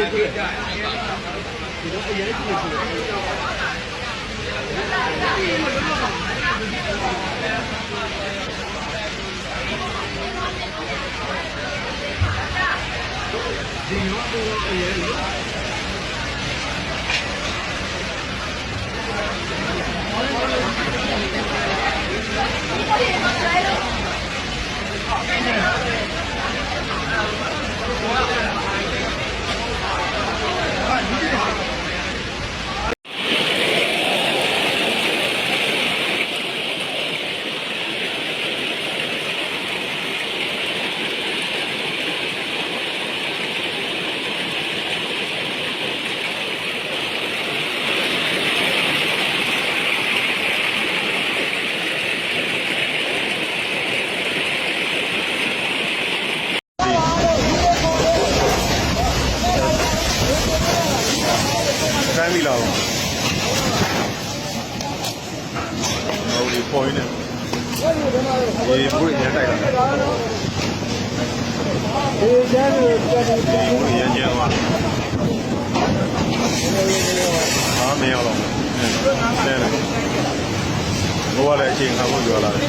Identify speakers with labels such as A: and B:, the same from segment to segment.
A: ခိုင်းပြီလား ဟုတ်ဒီပေါ်နေဒီဘုရားတိုက်တာဒီကျန်းကိုတက်တယ်ဘုရားကျန်းပါအာမင်းရောတော့နဲနဲဘောကလည်းအချိန်ခံဖို့ပြောလာတယ်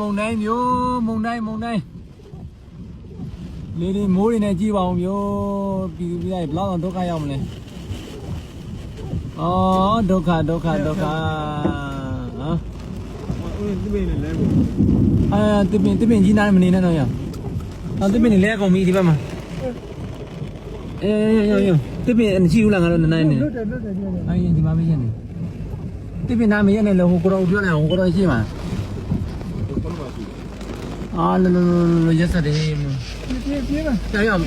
B: မုံတိုင်းမျိုးမုံတိုင်းမုံတိုင်းလေးလေးမိုးတွေနဲ့ကြည့်ပါအောင်မျိုးပြည်သူပြည်သားတွေဘယ်လောက်တော့ဒုက္ခရောက်မလဲအော်ဒုက္ခဒုက္ခဒုက္ခဟာဦးတပင်းနဲ့လဲအာတပင်းတပင်းကြီးနားမနေနဲ့တော့ရအောင်တပင်းနဲ့လဲကုန်ပြီဒီဘက်မှာအေးရောရောတပင်းမရှိဘူးလားငါတို့နနိုင်နေလွတ်တယ်လွတ်တယ်ပြောတယ်အေးဒီမှာမရနေတပင်းနားမရနေလို့ဟိုကတော့ပြောနေဟိုကတော့ရှိမှာ အာလလလရက်စတယ်မပြေပြေပါကြာရအောင်